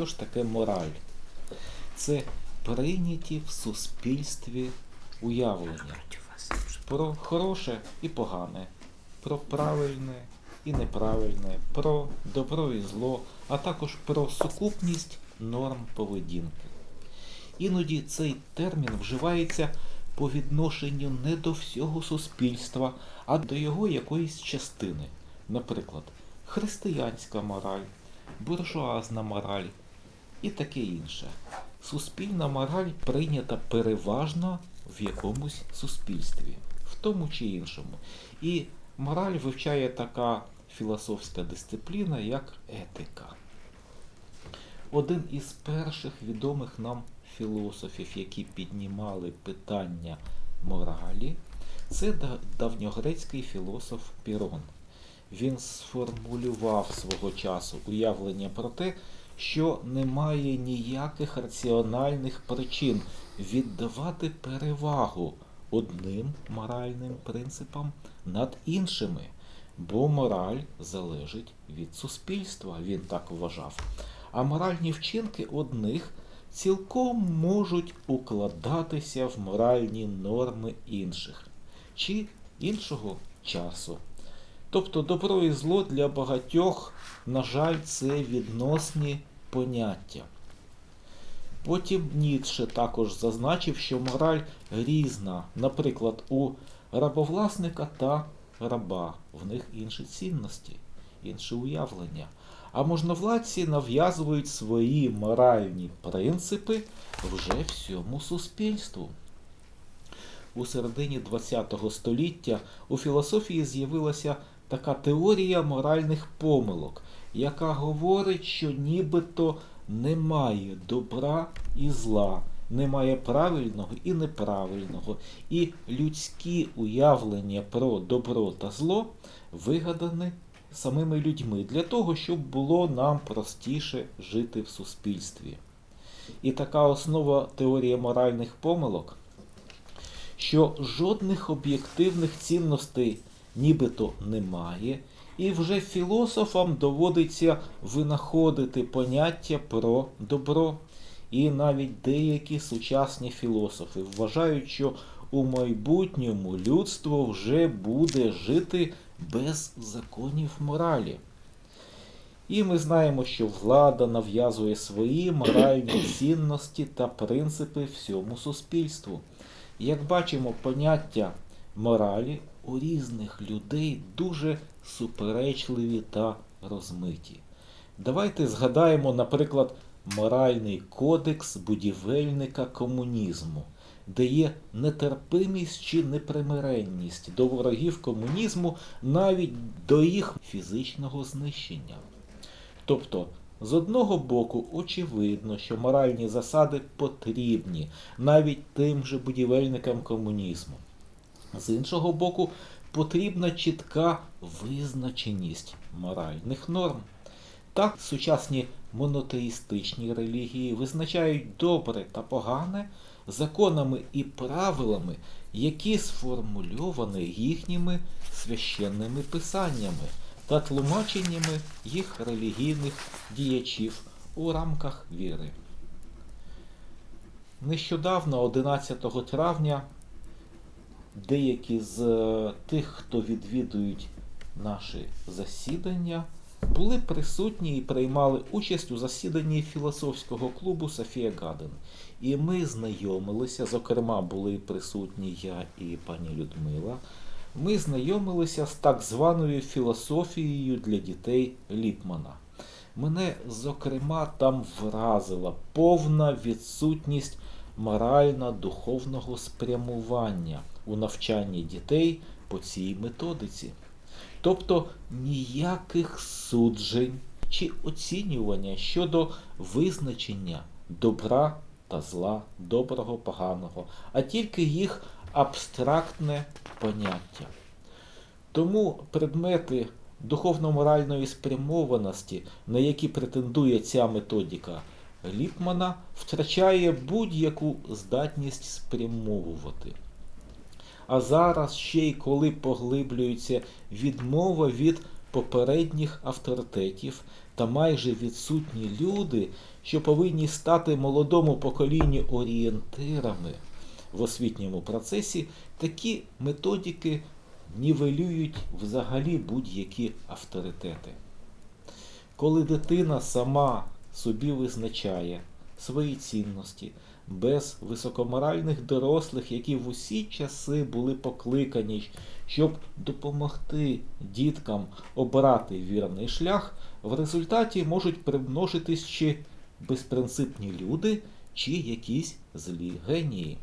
Що ж таке мораль? Це прийняті в суспільстві уявлення про хороше і погане, про правильне і неправильне, про добро і зло, а також про сукупність норм поведінки. Іноді цей термін вживається по відношенню не до всього суспільства, а до його якоїсь частини. Наприклад, християнська мораль, буржуазна мораль і таке інше. Суспільна мораль прийнята переважно в якомусь суспільстві, в тому чи іншому. І мораль вивчає така філософська дисципліна, як етика. Один із перших відомих нам філософів, які піднімали питання моралі, це давньогрецький філософ Пірон. Він сформулював свого часу уявлення про те, що немає ніяких раціональних причин віддавати перевагу одним моральним принципам над іншими, бо мораль залежить від суспільства, він так вважав. А моральні вчинки одних цілком можуть укладатися в моральні норми інших чи іншого часу. Тобто добро і зло для багатьох, на жаль, це відносні поняття. Потім Ніцше також зазначив, що мораль різна, наприклад, у рабовласника та раба. В них інші цінності, інше уявлення. А можновладці нав'язують свої моральні принципи вже всьому суспільству. У середині ХХ століття у філософії з'явилася така теорія моральних помилок, яка говорить, що нібито немає добра і зла, немає правильного і неправильного, і людські уявлення про добро та зло вигадані самими людьми для того, щоб було нам простіше жити в суспільстві. І така основа теорії моральних помилок що жодних об'єктивних цінностей нібито немає, і вже філософам доводиться винаходити поняття про добро. І навіть деякі сучасні філософи вважають, що у майбутньому людство вже буде жити без законів моралі. І ми знаємо, що влада нав'язує свої моральні цінності та принципи всьому суспільству. Як бачимо, поняття моралі у різних людей дуже суперечливі та розмиті. Давайте згадаємо, наприклад, моральний кодекс будівельника комунізму, де є нетерпимість чи непримиренність до ворогів комунізму навіть до їх фізичного знищення. Тобто, з одного боку, очевидно, що моральні засади потрібні навіть тим же будівельникам комунізму. З іншого боку, потрібна чітка визначеність моральних норм. Так, сучасні монотеїстичні релігії визначають добре та погане законами і правилами, які сформульовані їхніми священними писаннями та тлумаченнями їх релігійних діячів у рамках віри. Нещодавно, 11 травня, деякі з е, тих, хто відвідують наші засідання, були присутні і приймали участь у засіданні філософського клубу Софія Гаден. І ми знайомилися, зокрема, були присутні я і пані Людмила. Ми знайомилися з так званою філософією для дітей Ліпмана. Мене, зокрема, там вразила повна відсутність морально-духовного спрямування у навчанні дітей по цій методиці. Тобто ніяких суджень чи оцінювання щодо визначення добра та зла, доброго, поганого, а тільки їх абстрактне поняття. Тому предмети духовно-моральної спрямованості, на які претендує ця методика Ліпмана, втрачає будь-яку здатність спрямовувати. А зараз ще й коли поглиблюється відмова від попередніх авторитетів та майже відсутні люди, що повинні стати молодому поколінню орієнтирами в освітньому процесі, такі методики нівелюють взагалі будь-які авторитети. Коли дитина сама собі визначає свої цінності без високоморальних дорослих, які в усі часи були покликані, щоб допомогти діткам обрати вірний шлях, в результаті можуть примножитись чи безпринципні люди, чи якісь злі генії.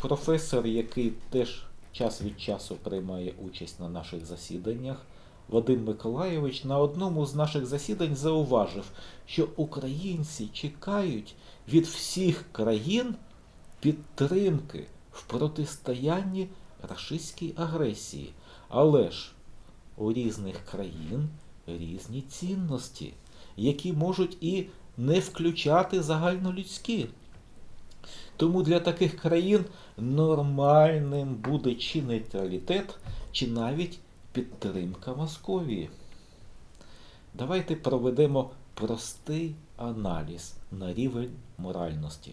Професор, який теж час від часу приймає участь на наших засіданнях, Вадим Миколайович на одному з наших засідань зауважив, що українці чекають від всіх країн підтримки в протистоянні рашистській агресії. Але ж у різних країн різні цінності, які можуть і не включати загальнолюдські. Тому для таких країн нормальним буде чи нейтралітет, чи навіть підтримка Московії. Давайте проведемо простий аналіз на рівень моральності.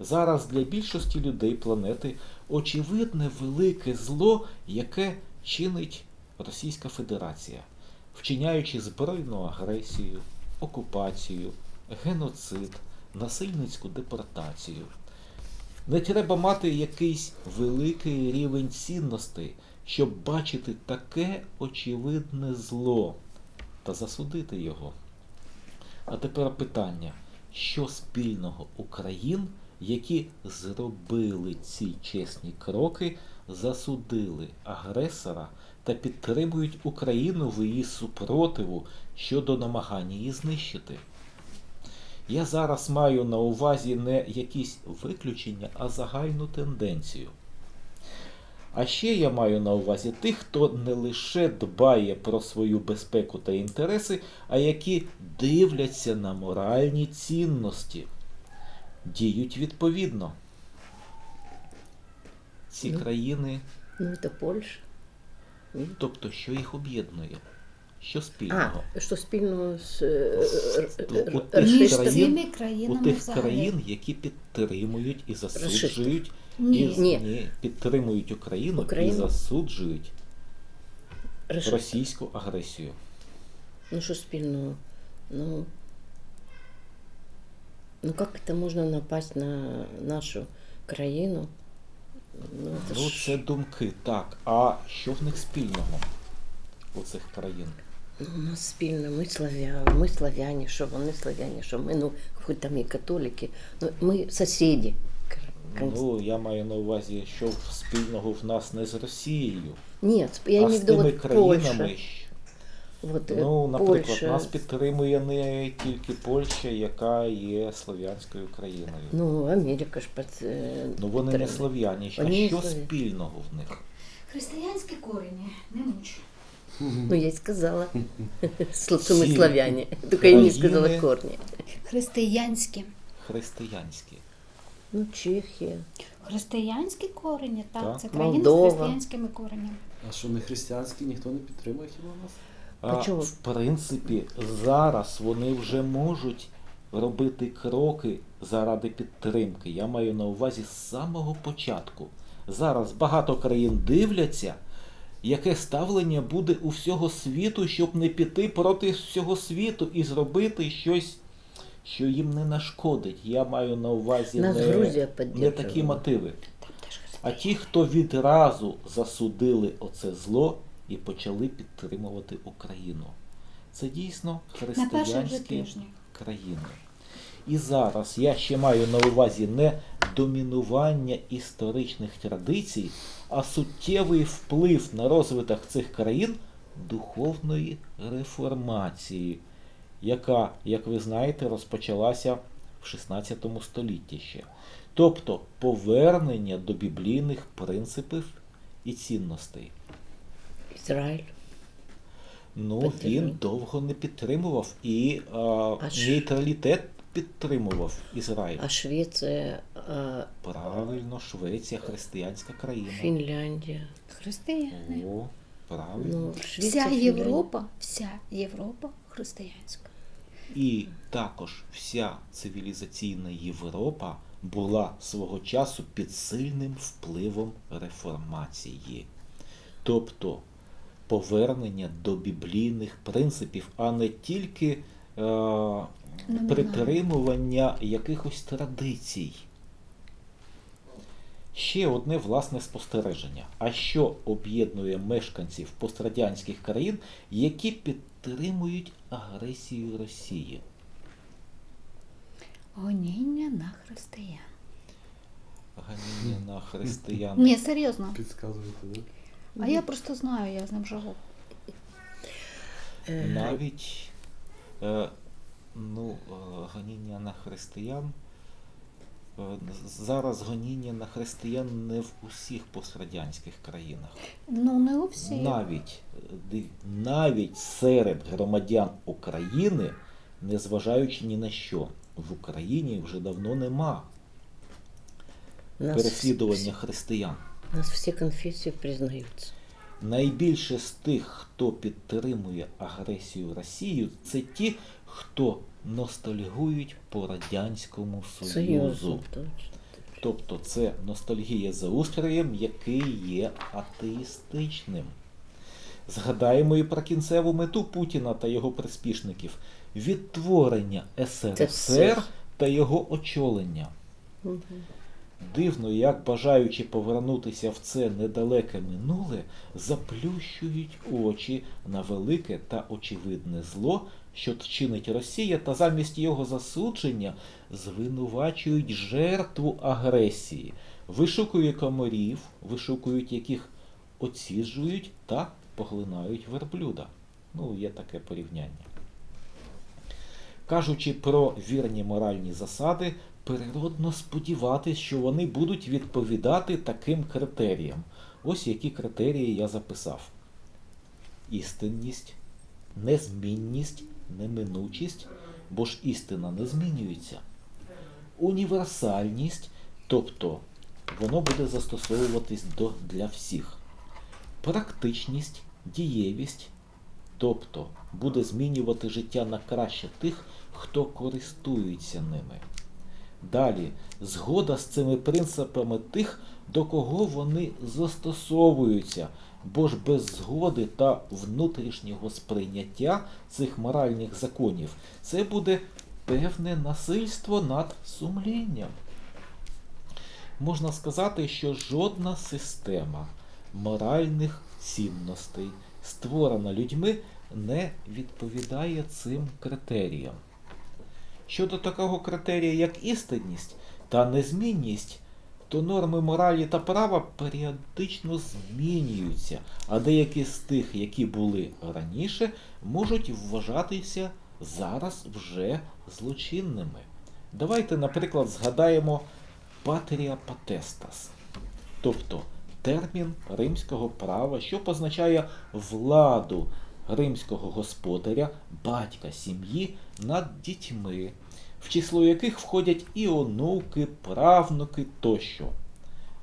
Зараз для більшості людей планети очевидне велике зло, яке чинить Російська Федерація, вчиняючи збройну агресію, окупацію, геноцид, насильницьку депортацію. Не треба мати якийсь великий рівень цінностей, щоб бачити таке очевидне зло та засудити його. А тепер питання, що спільного у країн, які зробили ці чесні кроки, засудили агресора та підтримують Україну в її супротиву щодо намагання її знищити? Я зараз маю на увазі не якісь виключення, а загальну тенденцію. А ще я маю на увазі тих, хто не лише дбає про свою безпеку та інтереси, а які дивляться на моральні цінності, діють відповідно. Ці Ну. країни, Ну, це Польща. Тобто, що їх об'єднує? Що спільного? А, що спільно з у тих Між країн- У тих взагалі. країн, які підтримують і засуджують, Ні. і, Ні. ні, підтримують Україну, Україну. і засуджують Рашисти. російську агресію. Ну, що спільного? Ну, ну, как это можно напасть на нашу країну? Ну, это Ну, ж- це думки, так. А що в них спільного у цих країн? Ну, у нас спільно, ми славяни, ми славяні, що вони славяні, що ми, ну, хоч там і католики, ну, ми сусіди. Ну, я маю на увазі, що спільного в нас не з Росією, Нет, я а з тими країнами. Э, Ну, наприклад, Польша. нас підтримує не тільки Польща, яка є слов'янською країною. Ну, Америка ж під... е, Ну вони не підтримує. слов'яні. А Вони що слов'яні. спільного в них? Християнські корені, не муч. Ну, я й сказала, що ми Всі славяне. Тільки я не сказала корні. Християнські. Християнські. Ну, Чехія. Християнські корені, так, Так. це країни Молдова. з християнськими коренями. А що не християнські, ніхто не підтримує хіба нас? А, А чого? в принципі, зараз вони вже можуть робити кроки заради підтримки. Я маю на увазі з самого початку. Зараз багато країн дивляться, яке ставлення буде у всього світу, щоб не піти проти всього світу і зробити щось, що їм не нашкодить. Я маю на увазі Нас не, не такі мотиви. А ті, хто відразу засудили оце зло і почали підтримувати Україну. Це дійсно християнські країни. І зараз я ще маю на увазі не домінування історичних традицій, а суттєвий вплив на розвиток цих країн духовної реформації, яка, як ви знаєте, розпочалася в 16 столітті ще. Тобто повернення до біблійних принципів і цінностей. Ізраїль. Ну, Підтримує. він довго не підтримував і а, А нейтралітет підтримував Ізраїль. А Швеція, а Правильно, Швеція християнська країна. Фінляндія. Християни. О, правильно. Ну, Швеція, Вся. Європа, вся Європа християнська. І також вся цивілізаційна Європа була свого часу під сильним впливом реформації. Тобто повернення до біблійних принципів, а не тільки е, притримування якихось традицій. Ще одне власне спостереження. А що об'єднує мешканців пострадянських країн, які підтримують агресію Росії? Гоніння на християн. Ганіння на християн. Ні, серйозно. Підказуєте, да? А я просто знаю, я з ним живу. Е, Навіть е, ну, е, гоніння на християн. е, Зараз гоніння на християн не в усіх пострадянських країнах. Ну, не у всіх. Навіть, е, навіть серед громадян України, незважаючи ні на що, в Україні вже давно нема нас, переслідування християн. нас все конфессии признаются. Найбільше з тих, хто підтримує агресію Росії, це ті, хто ностальгують по Радянському Союзу. Тобто це ностальгія за устроєм, який є атеїстичним. Згадаємо і про кінцеву мету Путіна та його приспішників відтворення СРСР та його очолення. Мгм. Дивно, як бажаючи повернутися в це недалеке минуле, заплющують очі на велике та очевидне зло, що чинить Росія, та замість його засудження звинувачують жертву агресії, вишукують комарів, вишукують яких оціджують та поглинають верблюда. Ну, є таке порівняння. Кажучи про вірні моральні засади, природно сподіватися, що вони будуть відповідати таким критеріям. Ось які критерії я записав: істинність, незмінність, неминучість, бо ж істина не змінюється. Універсальність, тобто воно буде застосовуватись до, для всіх. Практичність, дієвість, тобто буде змінювати життя на краще тих, хто користується ними. Далі, згода з цими принципами тих, до кого вони застосовуються, бо ж без згоди та внутрішнього сприйняття цих моральних законів це буде певне насильство над сумлінням. Можна сказати, що жодна система моральних цінностей, створена людьми, не відповідає цим критеріям. Щодо такого критерія, як істинність та незмінність, то норми моралі та права періодично змінюються, а деякі з тих, які були раніше, можуть вважатися зараз вже злочинними. Давайте, наприклад, згадаємо патрія потестас, тобто термін римського права, що позначає владу римського господаря, батька сім'ї над дітьми, в число яких входять і онуки, правнуки тощо.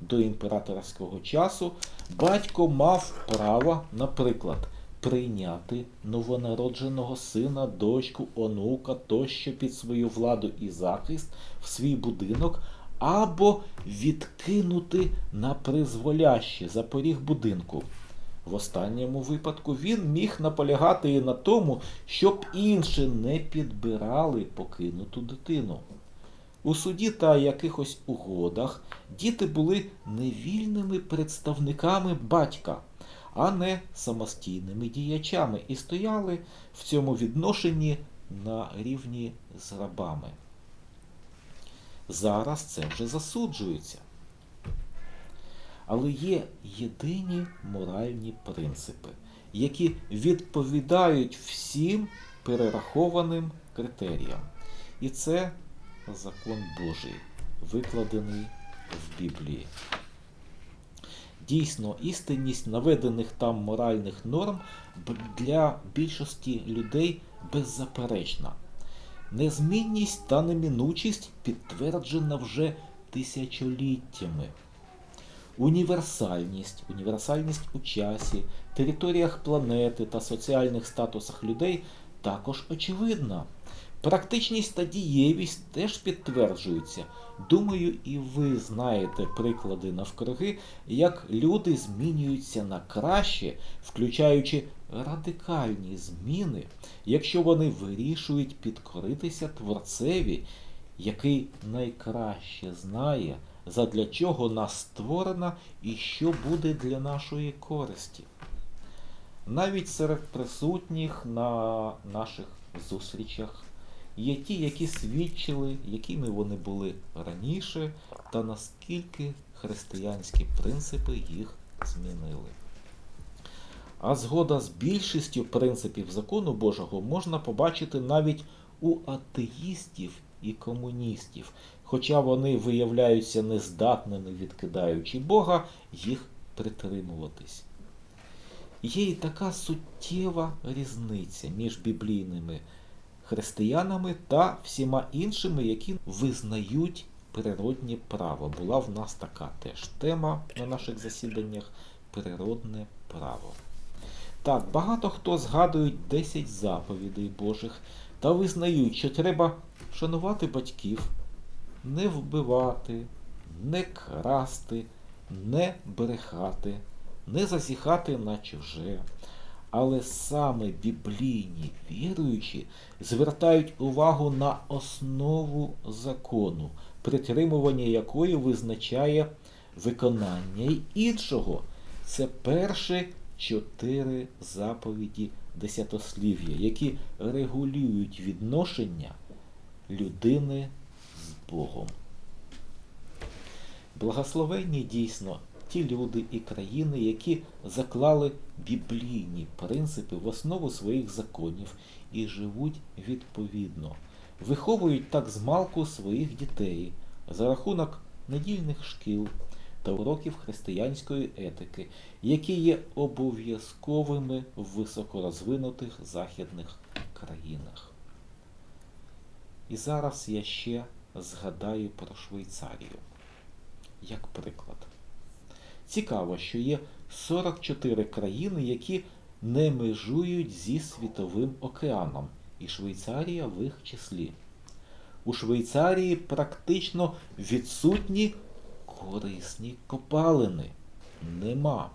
До імператорського часу батько мав право, наприклад, прийняти новонародженого сина, дочку, онука тощо під свою владу і захист в свій будинок, або відкинути на призволяще за поріг будинку. В останньому випадку він міг наполягати і на тому, щоб інші не підбирали покинуту дитину. У суді та якихось угодах діти були невільними представниками батька, а не самостійними діячами і стояли в цьому відношенні на рівні з рабами. Зараз це вже засуджується. Але є єдині моральні принципи, які відповідають всім перерахованим критеріям. І це закон Божий, викладений в Біблії. Дійсно, істинність наведених там моральних норм для більшості людей беззаперечна. Незмінність та неминучість підтверджена вже тисячоліттями. Універсальність, універсальність у часі, територіях планети та соціальних статусах людей також очевидна. Практичність та дієвість теж підтверджуються. Думаю, і ви знаєте приклади навкруги, як люди змінюються на краще, включаючи радикальні зміни, якщо вони вирішують підкоритися Творцеві, який найкраще знає, задля чого нас створена і що буде для нашої користі. Навіть серед присутніх на наших зустрічах є ті, які свідчили, якими вони були раніше, та наскільки християнські принципи їх змінили. А згода з більшістю принципів закону Божого можна побачити навіть у атеїстів і комуністів, хоча вони виявляються нездатними, відкидаючи Бога, їх притримуватись. Є і така суттєва різниця між біблійними християнами та всіма іншими, які визнають природнє право. Була в нас така теж тема на наших засіданнях природне право. Так, багато хто згадують 10 заповідей Божих та визнають, що треба шанувати батьків, не вбивати, не красти, не брехати, не зазіхати на чуже. Але саме біблійні віруючі звертають увагу на основу закону, притримування якої визначає виконання іншого. Це перші чотири заповіді десятослів'я, які регулюють відношення людини Богом. Благословенні дійсно ті люди і країни, які заклали біблійні принципи в основу своїх законів і живуть відповідно, виховують так змалку своїх дітей за рахунок недільних шкіл та уроків християнської етики, які є обов'язковими в високорозвинутих західних країнах. І зараз я ще згадаю про Швейцарію як приклад. Цікаво, що є 44 країни, які не межують зі Світовим океаном, і Швейцарія в їх числі. У Швейцарії практично відсутні корисні копалини. Нема.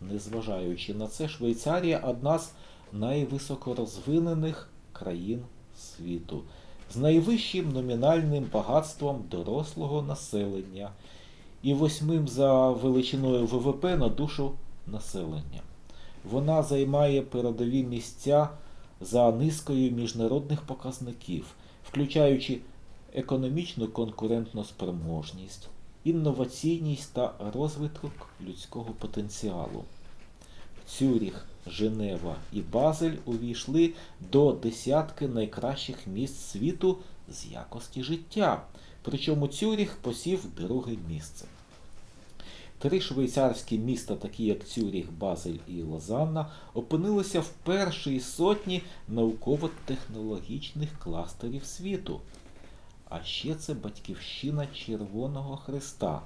Незважаючи на це, Швейцарія одна з найвисокорозвинених країн світу, з найвищим номінальним багатством дорослого населення і восьмим за величиною ВВП на душу населення. Вона займає передові місця за низкою міжнародних показників, включаючи економічну конкурентну спроможність, інноваційність та розвиток людського потенціалу. Цюріх, Женева і Базель увійшли до десятки найкращих міст світу з якості життя. Причому Цюріх посів друге місце. Три швейцарські міста, такі як Цюріх, Базель і Лозанна, опинилися в першій сотні науково-технологічних кластерів світу. А ще це батьківщина Червоного Христа,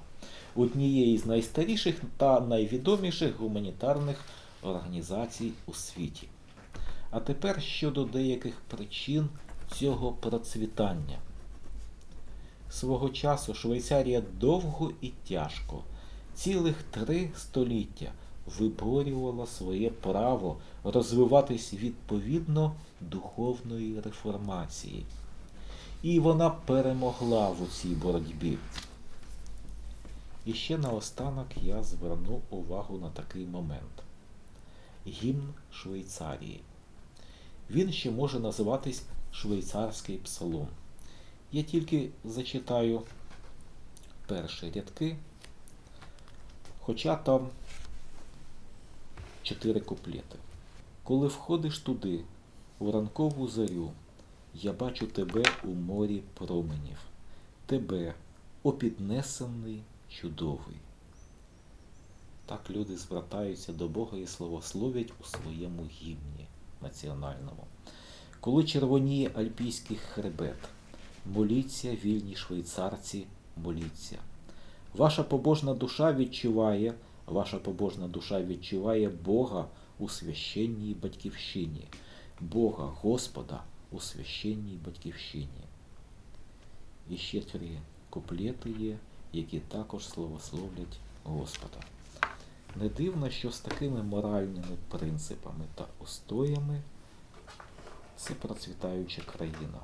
однієї з найстаріших та найвідоміших гуманітарних організацій у світі. А тепер щодо деяких причин цього процвітання. Свого часу Швейцарія довго і тяжко, цілих три століття виборювала своє право розвиватись відповідно духовної реформації. І вона перемогла в цій боротьбі. І ще наостанок я зверну увагу на такий момент. Гімн Швейцарії. Він ще може називатись швейцарський псалом. Я тільки зачитаю перші рядки, хоча там чотири куплети. Коли входиш туди, у ранкову зарю, я бачу тебе у морі променів, тебе, опіднесений, чудовий. Так люди звертаються до Бога і славословять у своєму гімні національному. Коли червоніє альпійський хребет, моліться, вільні швейцарці, моліться. Ваша побожна душа відчуває, ваша побожна душа відчуває Бога у священній батьківщині, Бога Господа у священній батьківщині. І ще три куплети є, які також славословлять Господа. Не дивно, що з такими моральними принципами та устоями це процвітаюча країна.